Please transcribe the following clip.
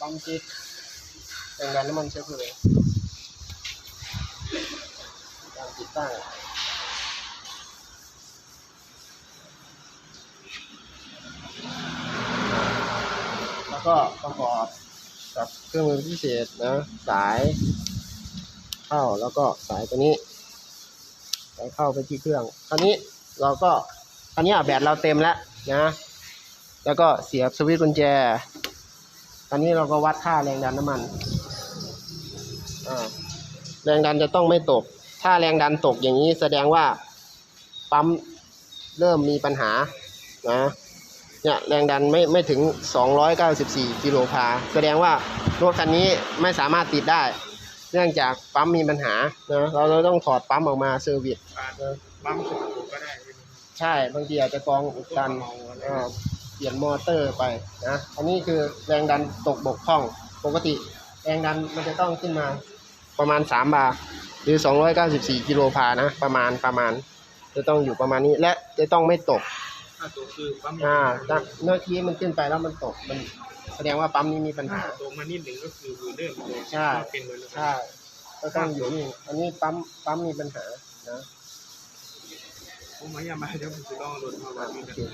ปั๊มจิตแรงดันน้ำมันเชื้อเพลิงการติดตั้งแล้วก็ประกอบกับเครื่องมือพิเศษนะ สายเข้าแล้วก็สายตัวนี้สายเข้าไปที่เครื่อง คราวนี้เราก็คราวนี้แบตเราเต็มแล้วนะ แล้วก็เสียบสวิตช์กุญแจ อนนี้เราก็วัดค่าแรงดันน้ำมันอ่าแรงดันจะต้องไม่ตก ถ้าแรงดันตกอย่างนี้แสดงว่าปั๊มเริ่มมีปัญหานะเนี่ยแรงดันไม่ไม่ถึง 294 กิโลพา แสดงว่ารถคันนี้ไม่สามารถติดได้ เนื่องจากปั๊มมีปัญหานะเราเราต้องถอดปั๊มออกมาเซอร์วิสอาจจะปั๊มสุดก็ได้ใช่ไหมใช่ บางทีอาจจะกรองอุดตันอ่าเปลี่ยนมอเตอร์ไปนะอันนี้คือแรงดันตกบกพร่องปกติ แรงดันมันจะต้องขึ้นมาประมาณ 3 บาร์หรือ 294กิโลพานะประมาณประมาณ จะต้องอยู่ประมาณนี้และจะต้องไม่ตกถ้าตัวคือปั๊มอ่าถ้าเมื่อกี้มันขึ้นไปแล้วมันตกมันแสดงว่าปั๊มนี้มีปัญถ้าหาตัวมานิดหนึ่งก็คือมือเริ่มเลยใช่เป็นเลยใช่ก็ต้องอยู่นี่อันนี้ปั๊มปั๊มมีปัญหานะผมมาอย่ามาเดี๋ยวผมจะลองรถมาวัดโอดูเคกัน